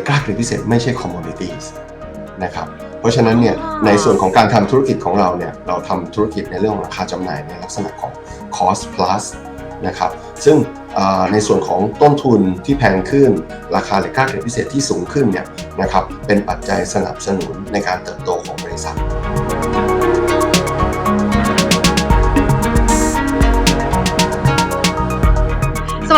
กกล้าเกรดพิเศษไม่ใช่ commodities นะครับเพราะฉะนั้นเนี่ยในส่วนของการทำธุรกิจของเราเนี่ยเราทำธุรกิจในเรื่องของราคาจำหน่ายในลักษณะของ cost plus นะครับซึ่งอ่าในส่วนของต้นทุนที่แพงขึ้น ราคาเหล็กกล้าเกรดพิเศษที่สูงขึ้นเนี่ยนะครับเป็นปัจจัยสนับสนุนในการเติบโตของบริษัท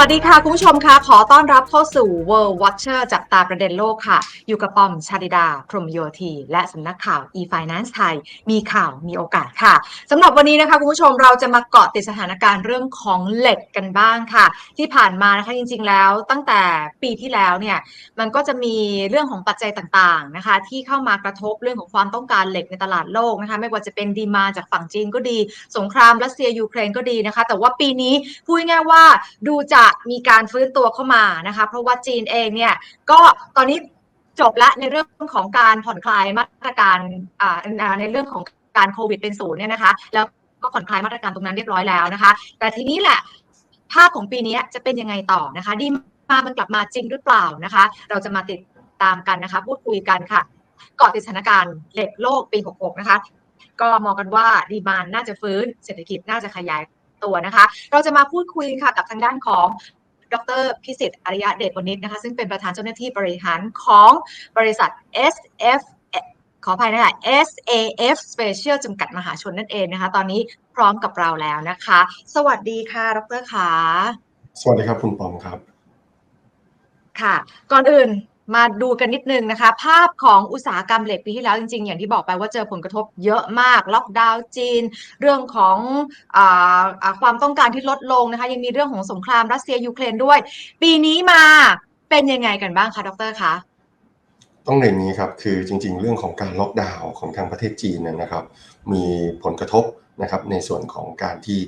วัสดีค่ะ คุณผู้ชมค่ะ ขอต้อนรับเข้าสู่ World Watcher จับตาประเด็นโลกค่ะ อยู่กับปอมชาดิดา พรหมโยธี และสำนักข่าว e-finance ไทย มีข่าวมีโอกาสค่ะสำหรับวันนี้นะคะ คุณผู้ชมเราจะมาเกาะติดสถานการณ์เรื่องของเหล็กกันบ้างค่ะ ที่ผ่านมานะคะจริง ๆ แล้วตั้งแต่ปีที่แล้วเนี่ยมันก็จะมีเรื่องของปัจจัยต่างๆนะคะ ที่เข้ามากระทบเรื่องของความต้องการเหล็กในตลาดโลกนะคะ ไม่ว่าจะเป็นดีมาจากฝั่งจีนก็ดี สงครามรัสเซียยูเครนก็ดีนะคะ แต่ว่าปีนี้พูดง่ายๆว่าดูจะมีการฟื้นตัวเข้ามานะคะ เพราะว่าจีนเองเนี่ยก็ตอนนี้จบละในเรื่องของการผ่อนคลายมาตรการอ่าในเรื่องของการโควิดเป็นศูนย์เนี่ยนะคะ แล้วก็ผ่อนคลายมาตรการตรงนั้นเรียบร้อยแล้วนะคะ แต่ทีนี้แหละภาพของปีนี้จะเป็นยังไงต่อนะคะดีมามันกลับมาจริงหรือเปล่านะคะ เราจะมาติดตามกันนะคะ พูดคุยกันค่ะเกาะติดสถานการณ์เหล็กโลกปี 66 นะคะ ก็มองกันว่าดีมานน่าจะฟื้นเศรษฐกิจน่าจะขยาย ตัวนะคะ เราจะมาพูดคุยค่ะกับทางด้านของดรพิสิทธิ์อริยะเดชวณิชนะคะ ซึ่งเป็นประธานเจ้าหน้าที่บริหารของบริษัท SF ขออภัยนะคะ SAF Special จำกัดมหาชนนั่นเองนะคะ ตอนนี้พร้อมกับเราแล้วนะคะ สวัสดีค่ะ ดรขา สวัสดีครับ คุณปอมครับ ค่ะ ก่อนอื่น มาดูกันนิดนึงนะคะ ภาพของอุตสาหกรรมเหล็กปีที่แล้วจริงๆ อย่างที่บอกไปว่าเจอผลกระทบเยอะมาก ล็อกดาวน์จีน เรื่องของออความต้องการที่ลดลงนะคะ ยังมีเรื่องของสงครามรัสเซียยูเครนด้วย ปีนี้มาเป็นยังไงกันบ้างคะดรคะต้องเรียนอย่างนี้ครับคือจริง ๆ เรื่องของการล็อกดาวน์ของทางประเทศจีนเนยนะครับ มีผลกระทบนะครับในส่วนของการที่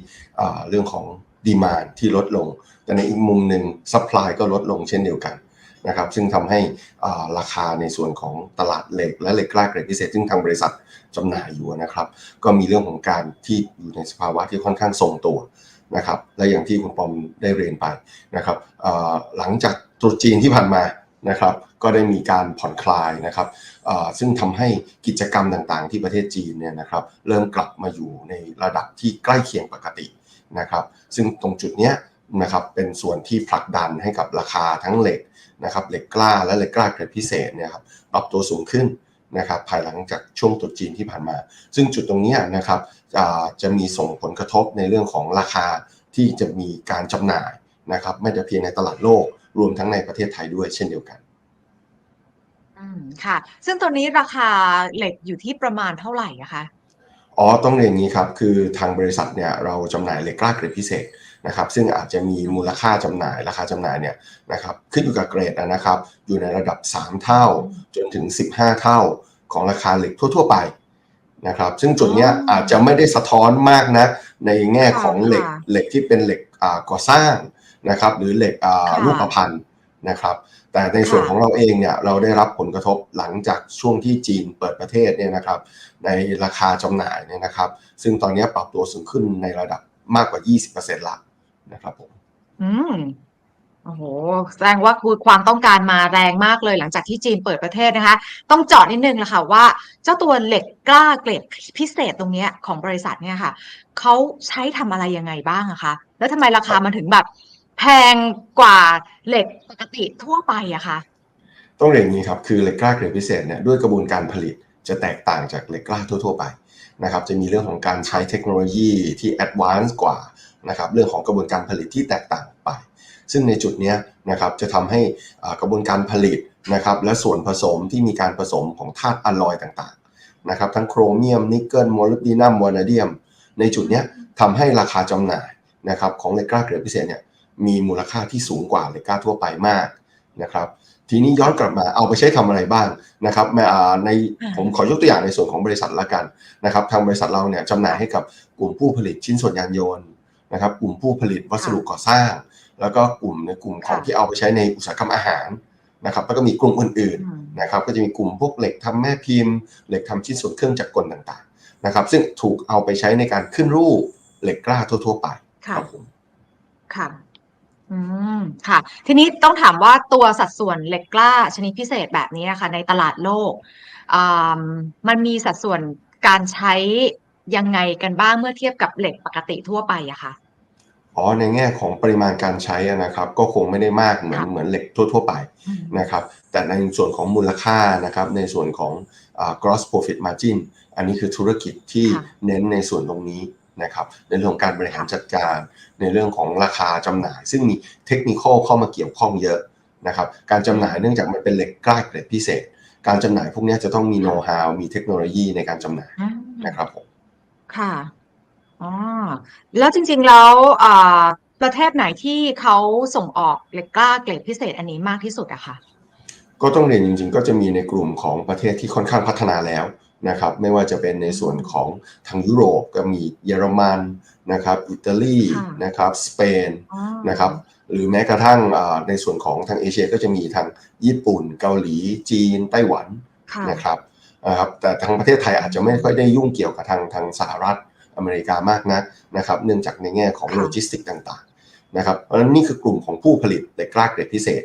เรื่องของดีมานที่ลดลง แต่ในอีกมุมหนึ่งซัพพลายก็ลดลงเช่นเดียวกัน นะครับซึ่งทำให้อ่าราคาในส่วนของตลาดเหล็กและเหล็กกล้าเกรดพิเศษซึ่งทางบริษัทจำหน่ายอยู่นะครับก็มีเรื่องของการที่อยู่ในสภาวะที่ค่อนข้างทรงตัวนะครับและอย่างที่คุณปอมได้เรียนไปนะครับอ่าหลังจากตรุษจีนที่ผ่านมานะครับก็ได้มีการผ่อนคลายนะครับอ่าซึ่งทำให้กิจกรรมต่างๆ ที่ประเทศจีนเนี่ยนะครับเริ่มกลับมาอยู่ในระดับที่ใกล้เคียงปกตินะครับซึ่งตรงจุดเนี้ย นะครับเป็นส่วนที่ผลักดันให้กับราคาทั้งเหล็กนะครับเหล็กกล้าและเหล็กกล้าเกรดพิเศษเนี่ยครับปรับตัวสูงขึ้นนะครับภายหลังจากช่วงตรุษจีนที่ผ่านมา ซึ่งจุดตรงเนี้ยนะครับอ่าจะมีส่งผลกระทบในเรื่องของราคาที่จะมีการจำหน่ายนะครับไม่แต่เพียงในตลาดโลก รวมทั้งในประเทศไทยด้วยเช่นเดียวกันอืมค่ะ ซึ่งตอนนี้ราคาเหล็กอยู่ที่ประมาณเท่าไหร่อะคะอ๋อต้องเรียนอย่างนี้ครับ คือทางบริษัทเนี่ยเราจำหน่ายเหล็กกล้าเกรดพิเศษ นะครับซึ่งอาจจะมีมูลค่าจำหน่ายราคาจำหน่ายเนี่ยนะครับขึ้นอยู่กับเกรดนะครับอยู่ในระดับ 3 เท่าจนถึง 15 เท่าของราคาเหล็กทั่ว ๆ ไปนะครับซึ่งจุดเนี้ยอาจจะไม่ได้สะท้อนมากนะในแง่ของเหล็กค่ะเหล็กที่เป็นเหล็กอ่าก่อสร้างนะครับหรือเหล็กอ่าค่ะรูปพรรณนะครับแต่ในส่วนค่ะของเราเองเนี่ยเราได้รับผลกระทบหลังจากช่วงที่จีนเปิดประเทศเนี่ยนะครับในราคาจำหน่ายเนี่ยนะครับ ซึ่งตอนนี้ปรับตัวสูงขึ้นในระดับมากกว่า 20%ละ นะครับผมอืมโอ้โห แสดงว่าคือความต้องการมาแรงมากเลยหลังจากที่จีนเปิดประเทศนะคะ ต้องเจาะนิดนึงละค่ะว่า เจ้าตัวเหล็กกล้าเกรดพิเศษตรงเนี้ยของบริษัทเนี่ยค่ะ เขาใช้ทำอะไรยังไงบ้างอะคะ แล้วทำไมราคามันถึงแบบแพงกว่าเหล็กปกติทั่วไปอะคะต้องเรียนอย่างนี้ครับ คือเหล็กกล้าเกรดพิเศษเนี่ยด้วยกระบวนการผลิตจะแตกต่างจากเหล็กกล้าทั่ว ๆ ไปนะครับ จะมีเรื่องของการใช้เทคโนโลยีที่แอดวานซ์กว่า นะครับเรื่องของกระบวนการผลิตที่แตกต่างออกไป ซึ่งในจุดเนี้ยนะครับจะทำให้อ่ากระบวนการผลิตนะครับและส่วนผสมที่มีการผสมของธาตุอะลอยต่างๆนะครับทั้งโครเมียมนิกเกิลโมลิบดีนัมวานาเดียม ในจุดเนี้ยทำให้ราคาจำหน่ายนะครับของเหล็กกล้าเกรดพิเศษเนี่ยมีมูลค่าที่สูงกว่าเหล็กกล้าทั่วไปมากนะครับทีนี้ย้อนกลับมาเอาไปใช้ทำอะไรบ้างนะครับแม่อ่าในอ่าผมขอยกตัวอย่างในส่วนของบริษัทละกันนะครับทางบริษัทเราเนี่ยจำหน่ายให้กับกลุ่มผู้ผลิตชิ้นส่วนยานยนต์ นะครับกลุ่มผู้ผลิตวัสดุก่อสร้าง แล้วก็กลุ่มในกลุ่มของค่ะที่เอาไปใช้ในอุตสาหกรรมอาหารนะครับแล้วก็มีกลุ่มอื่นอืมๆนะครับก็จะมีกลุ่มพวกเหล็กทำแม่พิมพ์ เหล็กทำชิ้นส่วนเครื่องจักรกลต่างๆนะครับ ซึ่งถูกเอาไปใช้ในการขึ้นรูปเหล็กกล้าทั่ว ๆ ไปค่ะครับผมค่ะอืมค่ะ ทีนี้ต้องถามว่าตัวสัดส่วนเหล็กกล้าชนิดพิเศษแบบนี้นะคะในตลาดโลกอ่ามันมีสัดส่วนการใช้ยังไงกันบ้างเมื่อเทียบกับเหล็กปกติทั่วไปอะคะ อ๋อในแง่ของปริมาณการใช้อะนะครับ ก็คงไม่ได้มากเหมือนค่ะเหมือนเหล็กทั่ว ๆ ไปอืมนะครับ แต่ในส่วนของมูลค่านะครับ ในส่วนของอ่า gross profit margin อันนี้คือธุรกิจที่ค่ะเน้นในส่วนตรงนี้นะครับในเรื่องของการบริหารจัดการในเรื่องของราคาจำหน่าย ซึ่งมีเทคนิคเข้ามาเกี่ยวข้องเยอะนะครับ การจำหน่ายเนื่องจากมันเป็นเหล็กกล้าเกรดพิเศษ การจำหน่ายพวกเนี้ยจะต้องมีโน้ตฮาวมีเทคโนโลยีในการจำหน่ายอืมนะครับผมค่ะ อ๋อ แล้วจริงๆแล้วอ่าประเทศไหนที่เขาส่งออกเหล็กกล้าเกรดพิเศษอันนี้มากที่สุดอะคะก็ต้องเรียนจริงๆ ก็จะมีในกลุ่มของประเทศที่ค่อนข้างพัฒนาแล้วนะครับ ไม่ว่าจะเป็นในส่วนของทางยุโรปก็มีเยอรมันนะครับ อิตาลีค่ะนะครับ สเปนอ๋อนะครับ หรือแม้กระทั่งอ่าในส่วนของทางเอเชียก็จะมีทางญี่ปุ่น เกาหลี จีน ไต้หวันค่ะนะครับนะครับ แต่ทางประเทศไทยอาจจะไม่ค่อยได้ยุ่งเกี่ยวกับทางทางสหรัฐ อเมริกามากนักนะครับ เนื่องจากในแง่ของค่ะโลจิสติกต่างๆนะครับ เพราะฉะนั้นนี่คือกลุ่มของผู้ผลิตเหล็กกล้าเกรดพิเศษ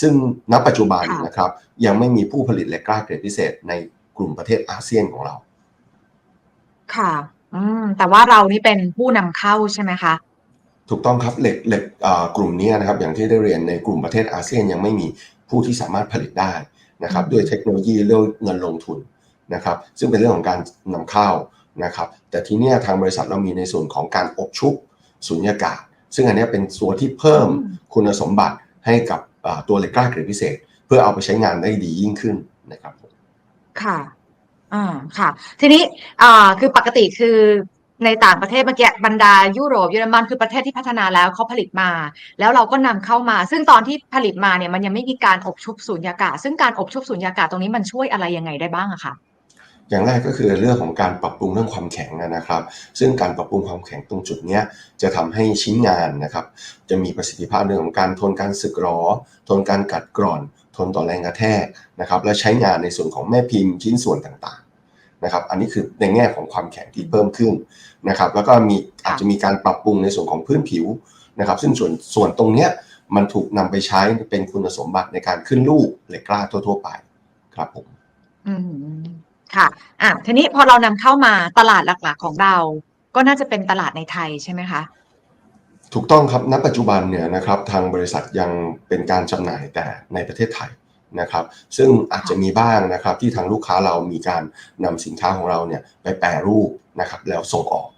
ซึ่งณปัจจุบันค่ะนะครับยังไม่มีผู้ผลิตเหล็กกล้าเกรดพิเศษ ในกลุ่มประเทศอาเซียนของเรา ค่ะ อืม แต่ว่าเรานี่เป็นผู้นำเข้าใช่ไหมคะถูกต้องครับเหล็กเหล็กอ่ากลุ่มนี้นะครับอย่างที่ได้เรียนในกลุ่มประเทศอาเซียนยังไม่มีผู้ที่สามารถผลิตได้นะครับอืมด้วยเทคโนโลยีเรื่องเงินลงทุนนะครับ ซึ่งเป็นเรื่องของการนำเข้า นะครับแต่ทีเนี้ยทางบริษัทเรามีในส่วนของการอบชุบสุญญากาศ ซึ่งอันเนี้ยเป็นตัวที่เพิ่มคุณสมบัติให้กับอ่าตัวเหล็กกล้าเกรดพิเศษ เพื่อเอาไปใช้งานได้ดียิ่งขึ้นนะครับผมค่ะอ่าค่ะ ทีนี้อ่าคือปกติคือในต่างประเทศเมื่อกี้บรรดายุโรปเยอรมันคือประเทศที่พัฒนาแล้วเขาผลิตมา แล้วเราก็นำเข้ามา ซึ่งตอนที่ผลิตมาเนี่ยมันยังไม่มีการอบชุบสูญญากาศ ซึ่งการอบชุบสูญญากาศตรงนี้มันช่วยอะไรยังไงได้บ้างอะคะ อย่างแรกก็คือเรื่องของการปรับปรุงเรื่องความแข็งนะครับ ซึ่งการปรับปรุงความแข็งตรงจุดนี้จะทำให้ชิ้นงานนะครับ จะมีประสิทธิภาพเรื่องของการทนการสึกหรอ ทนการกัดกร่อน ทนต่อแรงกระแทกนะครับ และใช้งานในส่วนของแม่พิมพ์ชิ้นส่วนต่างๆนะครับ อันนี้คือในแง่ของความแข็งที่เพิ่มขึ้นนะครับ แล้วก็มีอาจจะมีการปรับปรุงในส่วนของพื้นผิวนะครับ ซึ่งส่วนส่วนตรงเนี้ยมันถูกนำไปใช้เป็นคุณสมบัติในการขึ้นรูปเหล็กกล้าทั่วๆไป ครับผมอืม ค่ะ อะ ทีนี้พอเรานำเข้ามาตลาดหลักๆของเรา ก็น่าจะเป็นตลาดในไทยใช่ไหมคะ ถูกต้องครับ ณ ปัจจุบันเนี่ยนะครับทางบริษัทยังเป็นการจำหน่ายแต่ในประเทศไทยนะครับ ซึ่งอาจจะมีบ้างนะครับที่ทางลูกค้าเรามีการนำสินค้าของเราเนี่ยไปแปรรูปนะครับแล้วส่งออก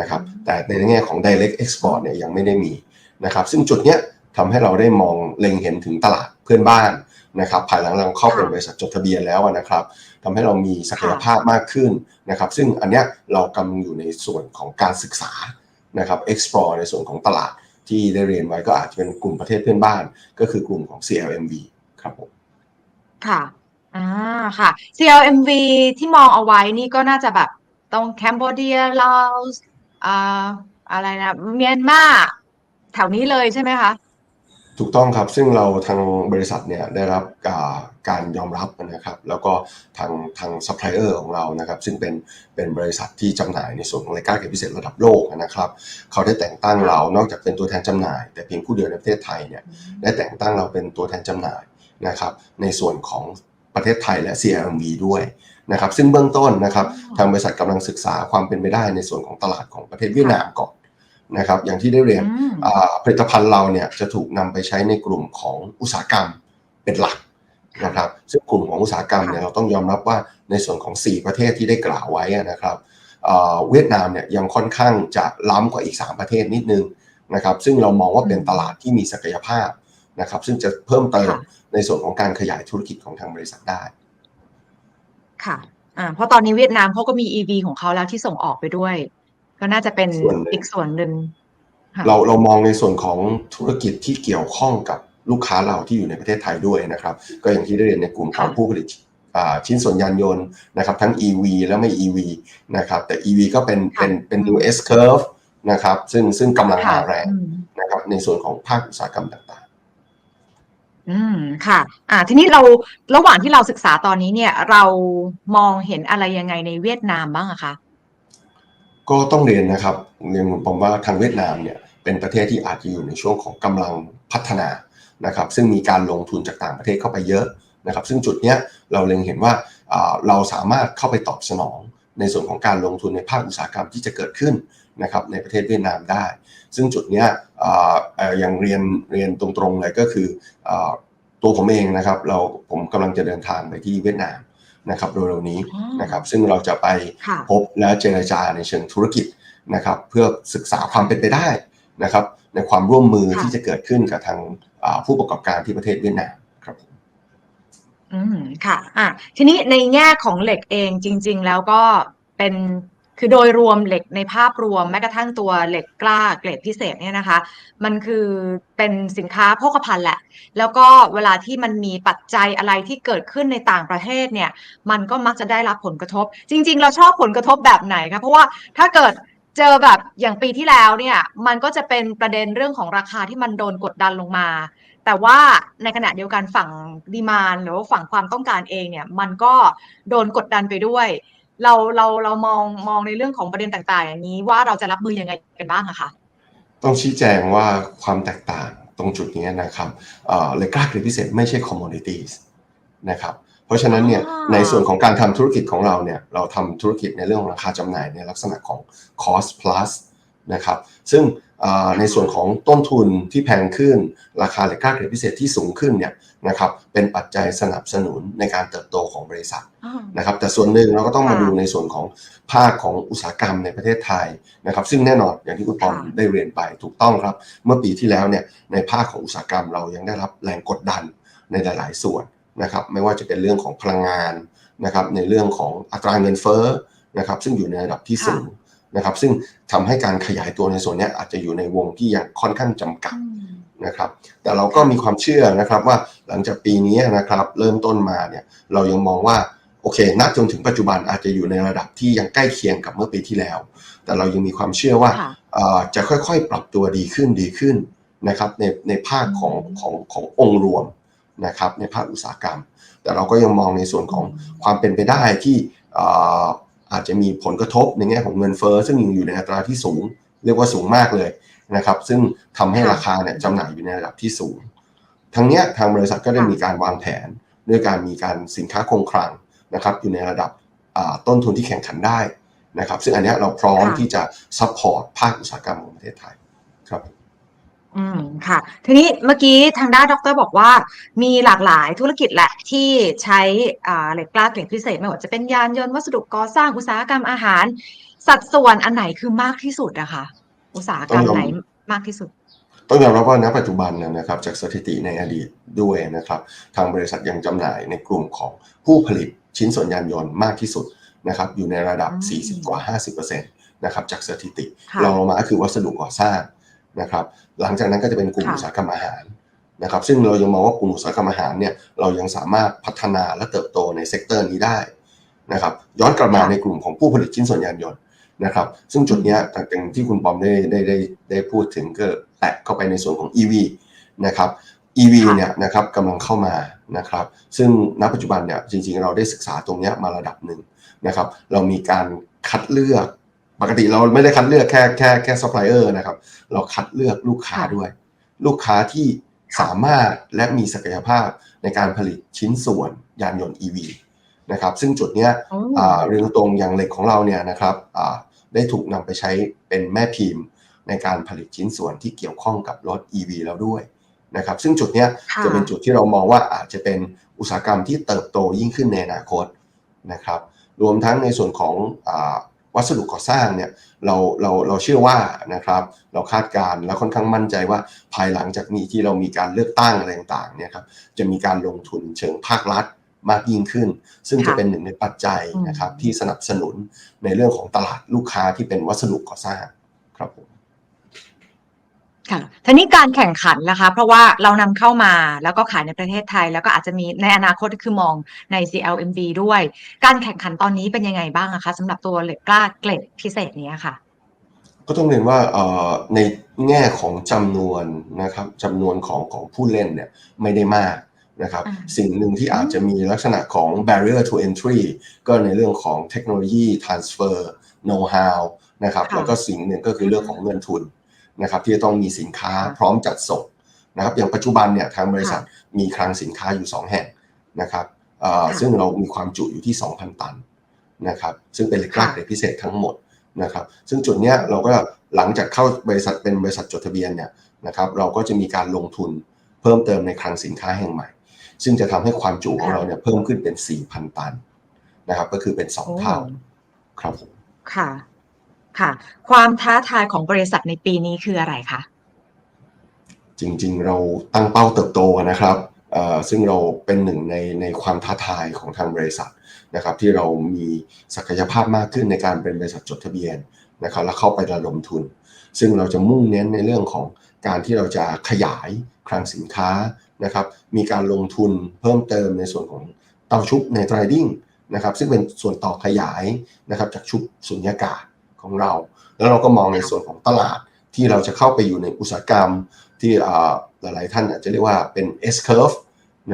นะครับ แต่ในแง่ของ direct export เนี่ยยังไม่ได้มีนะครับ ซึ่งจุดเนี้ยทำให้เราได้มองเล็งเห็นถึงตลาดเพื่อนบ้านนะครับภายหลังเราเข้าเป็นบริษัทจดทะเบียนแล้วนะครับ ทำให้เรามีศักยภาพมากขึ้นนะครับ ซึ่งอันเนี้ยเรากำลังอยู่ในส่วนของการศึกษานะครับ explore ในส่วนของตลาดที่ได้เรียนไว้ก็อาจจะเป็นกลุ่มประเทศเพื่อนบ้าน ก็คือกลุ่มของ CLMV ครับผมค่ะอ่าค่ะ CLMV ที่มองเอาไว้นี่ก็น่าจะแบบตรงแคนเบเดียลาวอ่าอะไรนะเมียนมาแถวนี้เลยใช่ไหมคะ ถูกต้องครับ ซึ่งเราทางบริษัทเนี่ยได้รับการยอมรับนะครับ แล้วก็ทางทางซัพพลายเออร์ของเรานะครับ ซึ่งเป็นเป็นบริษัทที่จำหน่ายในส่วนของรายการเก็บพิเศษระดับโลกนะครับ เขาได้แต่งตั้งเรานอกจากเป็นตัวแทนจำหน่าย แต่เพียงผู้เดียวในประเทศไทยเนี่ยได้แต่งตั้งเราเป็นตัวแทนจำหน่ายนะครับ ในส่วนของประเทศไทยและ CLMV ด้วยนะครับ ซึ่งเบื้องต้นนะครับ ทางบริษัทกำลังศึกษาความเป็นไปได้ในส่วนของตลาดของประเทศเวียดนามก่อน นะครับอย่างที่ได้เรียนอืมอ่าผลิตภัณฑ์เราเนี่ยจะถูกนำไปใช้ในกลุ่มของอุตสาหกรรมเป็นหลักนะครับซึ่งกลุ่มของอุตสาหกรรมเนี่ยเราต้องยอมรับว่าในส่วนของ 4 ประเทศที่ได้กล่าวไว้อะนะครับอ่าเวียดนามเนี่ยยังค่อนข้างจะล้ำกว่าอีก 3 ประเทศนิดนึงนะครับซึ่งเรามองว่าเป็นตลาดที่มีศักยภาพนะครับซึ่งจะเพิ่มเติมค่ะในส่วนของการขยายธุรกิจของทางบริษัทได้ ค่ะอ่าเพราะตอนนี้เวียดนามเขาก็มี EV ของเขาแล้วที่ส่งออกไปด้วย ก็น่าจะเป็นส่วนหนึ่งอีกส่วนหนึ่งค่ะเราเรามองในส่วนของธุรกิจที่เกี่ยวข้องกับลูกค้าเราที่อยู่ในประเทศไทยด้วยนะครับ ก็อย่างที่ได้เรียนในกลุ่มของค่ะผู้ผลิตอ่าชิ้นส่วนยานยนต์นะครับ ทั้ง EV และไม่ EV นะครับแต่ EV ก็เป็นค่ะเป็นเป็น new S curve นะครับ ซึ่งซึ่งกำลังค่ะมาแรงอืมนะครับ ในส่วนของภาคอุตสาหกรรมต่างอืมค่ะ อ่า ทีนี้เราระหว่างที่เราศึกษาตอนนี้เนี่ย เรามองเห็นอะไรยังไงในเวียดนามบ้างอะคะๆ ก็ต้องเรียนนะครับเรียนผมว่าทางเวียดนามเนี่ยเป็นประเทศที่อาจจะอยู่ในช่วงของกำลังพัฒนานะครับ ซึ่งมีการลงทุนจากต่างประเทศเข้าไปเยอะนะครับ ซึ่งจุดเนี้ยเราเล็งเห็นว่าเราสามารถเข้าไปตอบสนองในส่วนของการลงทุนในภาคอุตสาหกรรมที่จะเกิดขึ้นนะครับในประเทศเวียดนามได้ ซึ่งจุดเนี้ยอย่างเรียนเรียนตรงๆเลยก็คือตัวผมเองนะครับ เราผมกำลังจะเดินทางไปที่เวียดนาม นะครับเร็วๆนี้อ๋อนะครับซึ่งเราจะไปค่ะพบและเจรจาในเชิงธุรกิจนะครับเพื่อศึกษาความเป็นไปได้นะครับในความร่วมมือค่ะที่จะเกิดขึ้นกับทางอ่าผู้ประกอบการที่ประเทศเวียดนามครับผมอืมค่ะอะทีนี้ในแง่ของเหล็กเองจริง ๆ แล้วก็เป็น คือโดยรวมเหล็กในภาพรวมแม้กระทั่งตัวเหล็กกล้าเกรดพิเศษเนี่ยนะคะ มันคือเป็นสินค้าโภคภัณฑ์แหละ แล้วก็เวลาที่มันมีปัจจัยอะไรที่เกิดขึ้นในต่างประเทศเนี่ย มันก็มักจะได้รับผลกระทบ จริง ๆ เราชอบผลกระทบแบบไหนคะเพราะว่าถ้าเกิดเจอแบบอย่างปีที่แล้วเนี่ย มันก็จะเป็นประเด็นเรื่องของราคาที่มันโดนกดดันลงมา แต่ว่าในขณะเดียวกันฝั่งดีมานหรือว่าฝั่งความต้องการเองเนี่ย มันก็โดนกดดันไปด้วย เราเราเรามองมองในเรื่องของประเด็นต่างๆ อย่างนี้ว่าเราจะรับมือยังไงกันบ้างอะคะต้องชี้แจงว่าความแตกต่างตรงจุดนี้นะครับเอ่อเลกล้าเกรดพิเศษไม่ใช่ commodities นะครับเพราะฉะนั้นเนี่ยอ๋อในส่วนของการทำธุรกิจของเราเนี่ยเราทำธุรกิจในเรื่องของราคาจำหน่ายในลักษณะของ cost plus นะครับซึ่งเอ่อ ในส่วนของต้นทุนที่แพงขึ้น ราคาเลกล้าเกรดพิเศษที่สูงขึ้นเนี่ยนะครับเป็นปัจจัยสนับสนุนในการเติบโตของบริษัทอ๋อนะครับแต่ส่วนหนึ่งเราก็ต้องมาค่ะดูในส่วนของภาคของอุตสาหกรรมในประเทศไทยนะครับ ซึ่งแน่นอนอย่างที่คุณปอมค่ะได้เรียนไปถูกต้องครับ เมื่อปีที่แล้วเนี่ยในภาคของอุตสาหกรรมเรายังได้รับแรงกดดันในหลาย ๆ ส่วนนะครับไม่ว่าจะเป็นเรื่องของพลังงานนะครับในเรื่องของอัตราเงินเฟ้อนะครับซึ่งอยู่ในระดับที่สูง นะครับ ซึ่งทำให้การขยายตัวในส่วนเนี้ยอาจจะอยู่ในวงที่ยังค่อนข้างจำกัดอืมนะครับ แต่เราก็มีความเชื่อนะครับว่าหลังจากปีนี้นะครับ เริ่มต้นมาเนี่ยเรายังมองว่าโอเคณจนถึงปัจจุบันอาจจะอยู่ในระดับที่ยังใกล้เคียงกับเมื่อปีที่แล้ว แต่เรายังมีความเชื่อว่าค่ะเอ่อจะค่อยๆ ปรับตัวดีขึ้นดีขึ้นนะครับในในภาคของอืมของขององค์รวมนะครับในภาคอุตสาหกรรม แต่เราก็ยังมองในส่วนของความเป็นไปได้ที่เอ่ออาจจะมีผลกระทบในแง่ของเงินเฟ้อซึ่งยังอยู่ในอัตราที่สูง เรียกว่าสูงมากเลยนะครับ ซึ่งทำให้ค่ะราคาเนี่ยจำหน่ายอยู่ในระดับที่สูง ทั้งเนี้ยทางบริษัทก็ได้ค่ะมีการวางแผนด้วยการมีการสินค้าคงคลังนะครับอยู่ในระดับอ่าต้นทุนที่แข่งขันได้นะครับ ซึ่งอันเนี้ยเราพร้อมค่ะที่จะซัพพอร์ตภาคอุตสาหกรรมของประเทศไทยครับ อืม ค่ะ ทีนี้เมื่อกี้ทางด้านดรบอกว่า มีหลากหลายธุรกิจแหละที่ใช้อ่าเหล็กกล้าเกรดพิเศษไม่ว่าจะเป็นยานยนต์วัสดุก่อสร้างอุตสาหกรรมอาหาร สัดส่วนอันไหนคือมากที่สุดอะคะอุตสาหกรรมต้องยอมไหนมากที่สุด ต้องยอมรับว่าณปัจจุบันเนยนะครับ จากสถิติในอดีตด้วยนะครับ ทางบริษัทยังจำหน่ายในกลุ่มของผู้ผลิตชิ้นส่วนยานยนต์มากที่สุดนะครับ อยู่ในระดับอืม40 กว่า 50%นะครับจากสถิติค่ะรองลงมาก็คือวัสดุก่อสร้าง นะครับหลังจากนั้นก็จะเป็นกลุ่มค่ะอุตสาหกรรมอาหารนะครับซึ่งเรายังมองว่ากลุ่มอุตสาหกรรมอาหารเนี่ยเรายังสามารถพัฒนาและเติบโตในเซกเตอร์นี้ได้นะครับย้อนกลับมาค่ะในกลุ่มของผู้ผลิตชิ้นส่วนยานยนต์นะครับซึ่งจุดเนี้ยอย่างที่คุณปอมได้ได้ได้ได้พูดถึงก็แตะเข้าไปในส่วนของ EV นะครับ EV ค่ะเนี่ยนะครับกำลังเข้ามานะครับซึ่งณปัจจุบันเนี่ยจริงๆเราได้ศึกษาตรงเนี้ยมาระดับหนึ่งนะครับเรามีการคัดเลือก ปกติเราไม่ได้คัดเลือกแค่แค่แค่ซัพพลายเออร์นะครับ เราคัดเลือกลูกค้าค่ะด้วย ลูกค้าที่สามารถและมีศักยภาพในการผลิตชิ้นส่วนยานยนต์ EV นะครับ ซึ่งจุดเนี้ยโอ้อ่าเรียนตรงๆอย่างเหล็กของเราเนี่ยนะครับอ่าได้ถูกนำไปใช้เป็นแม่พิมพ์ ในการผลิตชิ้นส่วนที่เกี่ยวข้องกับรถ EV แล้วด้วยนะครับ ซึ่งจุดเนี้ยค่ะจะเป็นจุดที่เรามองว่าอาจจะเป็นอุตสาหกรรมที่เติบโตยิ่งขึ้นในอนาคตนะครับ รวมทั้งในส่วนของอา วัสดุก่อสร้างเนี่ยเราเราเราเชื่อว่านะครับเราคาดการณ์และค่อนข้างมั่นใจว่าภายหลังจากนี้ที่เรามีการเลือกตั้งอะไรต่างๆเนี่ยครับจะมีการลงทุนเชิงภาครัฐมากยิ่งขึ้น ซึ่งจะเป็นหนึ่งในปัจจัยนะครับที่สนับสนุนในเรื่องของตลาดลูกค้าที่เป็นวัสดุก่อสร้างครับผม ค่ะทีนี้การแข่งขันนะคะ เพราะว่าเรานำเข้ามาแล้วก็ขายในประเทศไทย แล้วก็อาจจะมีในอนาคตคือมองใน CLMV ด้วย การแข่งขันตอนนี้เป็นยังไงบ้างอะคะสำหรับตัวเหล็กกล้าเกรดพิเศษเนี้ยค่ะ ก็ต้องเรียนว่าเอ่อในแง่ของจำนวนนะครับจำนวนของของผู้เล่นเนี่ยไม่ได้มากนะครับอ่าสิ่งหนึ่งที่อาจจะมีลักษณะของ barrier to entry ก็ในเรื่องของเทคโนโลยี transfer know how นะครับค่ะแล้วก็สิ่งหนึ่งก็คือเรื่องของเงินทุน นะครับที่จะต้องมีสินค้าค่ะพร้อมจัดส่งนะครับอย่างปัจจุบันเนี่ยทางบริษัทมีคลังสินค้าอยู่ 2 แห่งนะครับเอ่อค่ะซึ่งเรามีความจุอยู่ที่ 2,000 ตันนะครับซึ่งเป็นเหล็กกล้าค่ะเกรดพิเศษทั้งหมดนะครับซึ่งจุดเนี้ยเราก็หลังจากเข้าบริษัทเป็นบริษัทจดทะเบียนเนี่ยนะครับเราก็จะมีการลงทุนเพิ่มเติมในคลังสินค้าแห่งใหม่ ซึ่งจะทำให้ความจุของเราเนี่ยเพิ่มขึ้นเป็น 4,000 ตันนะครับก็คือเป็น 2 เท่าครับผมค่ะ ค่ะ ความท้าทายของบริษัทในปีนี้คืออะไรคะจริงๆ เราตั้งเป้าเติบโตนะครับซึ่งเราเป็นหนึ่งในในความท้าทายของทางบริษัทนะครับ ที่เรามีศักยภาพมากขึ้นในการเป็นบริษัทจดทะเบียนนะครับ แล้วเข้าไประดมทุน ซึ่งเราจะมุ่งเน้นในเรื่องของการที่เราจะขยายคลังสินค้านะครับ มีการลงทุนเพิ่มเติมในส่วนของเตาชุบในไตรดิ้งนะครับ ซึ่งเป็นส่วนต่อขยายนะครับจากชุบสุญญากาศ ของเรา แล้วเราก็มองในส่วนของตลาดที่เราจะเข้าไปอยู่ในอุตสาหกรรมที่อ่าหลายๆท่านอาจจะเรียกว่าเป็น S curve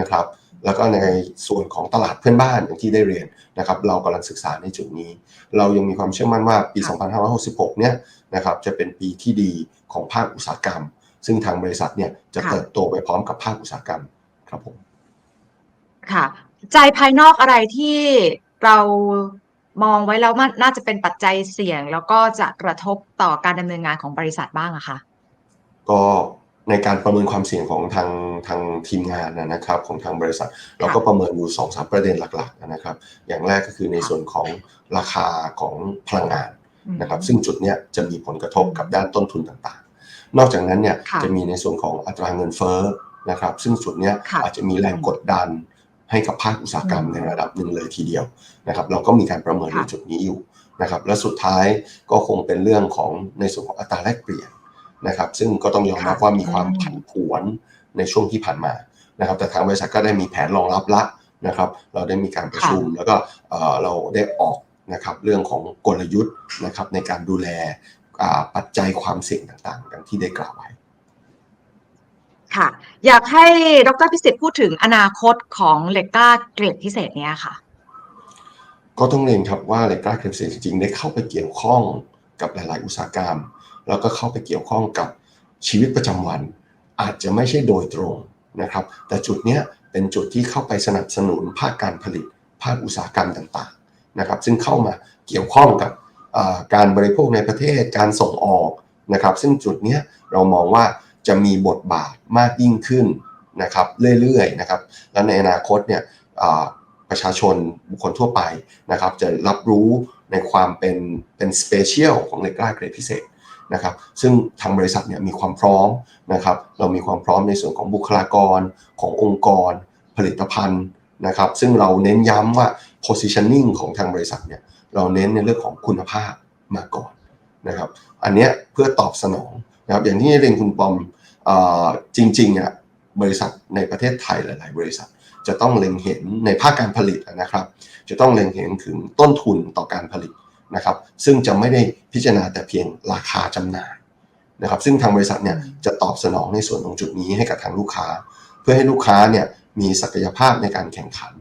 นะครับแล้วก็ในส่วนของตลาดเพื่อนบ้านอย่างที่ได้เรียนนะครับเรากำลังศึกษาในจุดนี้ เรายังมีความเชื่อมั่นว่าปีค่ะ2566 เนี่ยนะครับจะเป็นปีที่ดีของภาคอุตสาหกรรม ซึ่งทางบริษัทเนี่ยจะค่ะเติบโตไปพร้อมกับภาคอุตสาหกรรมครับผมค่ะ ใจภายนอกอะไรที่เรา มองไว้แล้วมันน่าจะเป็นปัจจัยเสี่ยง แล้วก็จะกระทบต่อการดำเนินงานของบริษัทบ้างอะคะก็ในการประเมินความเสี่ยงของทางทางทีมงานนะนะครับของทางบริษัท เราก็ประเมินอยู่2อสประเด็นหลักๆนะครับ อย่างแรกก็คือในส่วนของราคาของพลังงานนะครับ ซึ่งจุดเนี้ยจะมีผลกระทบกับด้านต้นทุนต่างๆ นอกจากนั้นเนี่ยค่ะจะมีในส่วนของอัตราเงินเฟ้อนะครับ ซึ่งจุดเนี้ยค่ะอาจจะมีแรงกดดัน ให้กับภาคอุตสาหกรรมอืมในระดับหนึ่งเลยทีเดียวนะครับเราก็มีการประเมินในค่ะจุดนี้อยู่นะครับและสุดท้ายก็คงเป็นเรื่องของในส่วนของอัตราแลกเปลี่ยนนะครับซึ่งก็ต้องยอมรับค่ะว่ามีความอืมผันผวนในช่วงที่ผ่านมานะครับแต่ทางบริษัทก็ได้มีแผนรองรับละนะครับเราได้มีการประชุมแล้วก็เอ่อเราได้ออกนะครับเรื่องของกลยุทธ์นะครับในการดูแลอ่าปัจจัยความเสี่ยงต่างๆดังที่ได้กล่าวไว้ ค่ะ อยากให้ดรพิสิทธิ์พูดถึงอนาคตของเลก้าเกรดพิเศษเนี้ยค่ะ ก็ต้องเรียนครับว่าเลก้าเคลมเซจริงๆได้เข้าไปเกี่ยวข้องกับหลาย ๆ อุตสาหกรรม แล้วก็เข้าไปเกี่ยวข้องกับชีวิตประจำวัน อาจจะไม่ใช่โดยตรงนะครับ แต่จุดเนี้ยเป็นจุดที่เข้าไปสนับสนุนภาคการผลิต ภาคอุตสาหกรรมต่าง ๆ นะครับ ซึ่งเข้ามาเกี่ยวข้องกับการบริโภคในประเทศการส่งออกนะครับ ซึ่งจุดนี้เรามองว่า จะมีบทบาทมากยิ่งขึ้นนะครับเรื่อยๆนะครับและในอนาคตเนี่ยประชาชนบุคคลทั่วไปนะครับ จะรับรู้ในความเป็นเป็นสเปเชียลของเหล็กกล้าเกรดพิเศษนะครับ ซึ่งทางบริษัทเนี่ยมีความพร้อมนะครับ เรามีความพร้อมในส่วนของบุคลากรขององค์กร ผลิตภัณฑ์นะครับ ซึ่งเราเน้นย้ำว่า positioning ของทางบริษัทเนี่ยเราเน้นในเรื่องของคุณภาพมาก่อนนะครับ อันเนี้ยเพื่อตอบสนองนะครับอย่างที่เรียนคุณปอม จริงๆอะบริษัทในประเทศไทยหลาย ๆ บริษัทจะต้องเล็งเห็นในภาคการผลิตนะครับ จะต้องเล็งเห็นถึงต้นทุนต่อการผลิตนะครับ ซึ่งจะไม่ได้พิจารณาแต่เพียงราคาจำหน่ายนะครับ ซึ่งทางบริษัทเนี่ยจะตอบสนองในส่วนของจุดนี้ให้กับทางลูกค้า เพื่อให้ลูกค้าเนี่ยมีศักยภาพในการแข่งขัน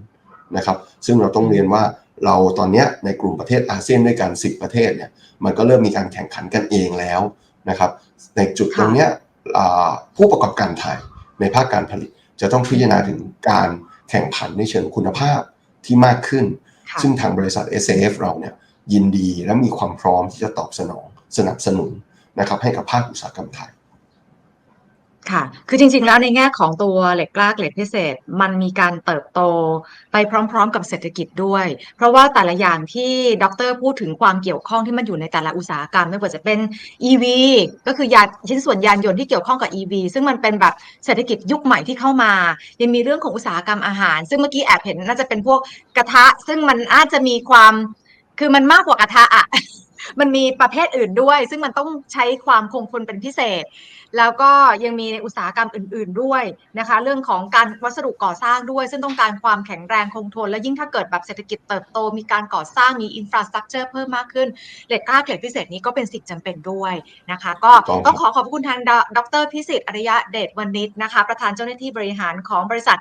นะครับ ซึ่งเราต้องเรียนว่าเราตอนเนี้ยในกลุ่มประเทศอาเซียนด้วยกัน10 ประเทศเนี่ยมันก็เริ่มมีการแข่งขันกันเองแล้วนะครับ ในจุดตรงเนี้ยอ่า ผู้ประกอบการไทยในภาคการผลิต จะต้องพิจารณาถึงการแข่งขันในเชิงคุณภาพที่มากขึ้นค่ะซึ่งทางบริษัท SAF เราเนี่ยยินดีและมีความพร้อมที่จะตอบสนองสนับสนุนนะครับให้กับภาคอุตสาหกรรมไทย ค่ะ คือจริงๆ แล้วในแง่ของตัวเหล็กกล้าเกรดพิเศษ มันมีการเติบโตไปพร้อมๆ กับเศรษฐกิจด้วย เพราะว่าแต่ละอย่างที่ดรพูดถึงความเกี่ยวข้องที่มันอยู่ในแต่ละอุตสาหกรรม ไม่ว่าจะเป็น EV ก็คือยานชิ้นส่วนยานยนต์ที่เกี่ยวข้องกับ EV ซึ่งมันเป็นแบบเศรษฐกิจยุคใหม่ที่เข้ามา ยังมีเรื่องของอุตสาหกรรมอาหาร ซึ่งเมื่อกี้แอบเห็นน่าจะเป็นพวกกระทะ ซึ่งมันอาจจะมีความคือมันมากกว่ากระทะอะมันมีประเภทอื่นด้วย ซึ่งมันต้องใช้ความคงทนเป็นพิเศษ แล้วก็ยังมีในอุตสาหกรรมอื่น ๆด้วยนะคะ เรื่องของการวัสดุก่อสร้างด้วย ซึ่งต้องการความแข็งแรงคงทน และยิ่งถ้าเกิดแบบเศรษฐกิจเติบโต มีการก่อสร้างมีอินฟราสตรักเจอร์เพิ่มมากขึ้นเหล็กกล้าเกรดพิเศษนี้ก็เป็นสิ่งจำเป็นด้วยนะคะ ก็ถูกต้องต้องขอขอบคุณทางดดรพิสิทธิ์อริยะเดชวณิชนะคะ ประธานเจ้าหน้าที่บริหารของบริษัท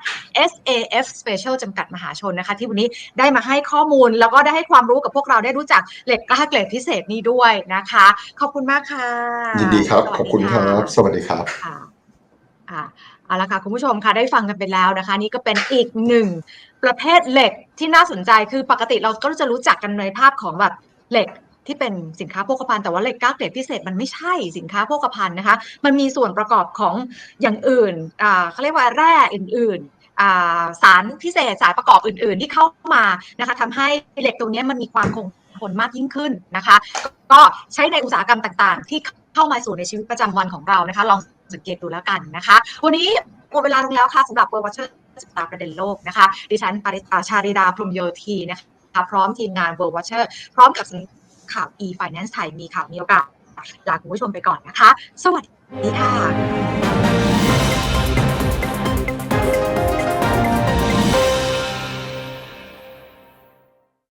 SAF Special จำกัดมหาชนนะคะ ที่วันนี้ได้มาให้ข้อมูลแล้วก็ได้ให้ความรู้กับพวกเราได้รู้จักเหล็กกล้าเกรดพิเศษนี้ด้วยนะคะ ขอบคุณมากค่ะยินดีครับสวัสขอบคุณครับะสวัสดีครับค่ะอ่าเอาละค่ะคุณผู้ชมค่ะได้ฟังกันไปแล้วนะคะ นี่ก็เป็นอีกหนึ่งประเภทเหล็กที่น่าสนใจคือปกติเราก็จะรู้จักกันในภาพของแบบเหล็กที่เป็นสินค้าโภคภัณฑ์แต่ว่าเหล็กก้าเกรดพิเศษมันไม่ใช่สินค้าโภคภัณฑ์นะคะ มันมีส่วนประกอบของอย่างอื่นอ่าเขาเรียกว่าแร่อื่นๆอ่าสารพิเศษสารประกอบอื่น ๆ ที่เข้ามานะคะทำให้เหล็กตรงนี้มันมีความคงทนมากยิ่งขึ้นนะคะ ก็ใช้ในอุตสาหกรรมต่างๆ ที่ เข้ามาสู่ในชีวิตประจำวันของเรานะคะ ลองสังเกตดูแล้วกันนะคะ วันนี้หมดเวลาลงแล้วค่ะสำหรับเวอร์วัชเชอร์จับตาประเด็นโลกนะคะ ดิฉันปริตาชาริดาพรมโยธีนะคะพร้อมทีมงานเวอร์วัชเชอร์พร้อมกับข่าว e-finance ไทยมีข่าวมีโอกาสลาคุณผู้ชมไปก่อนนะคะ สวัสดีค่ะ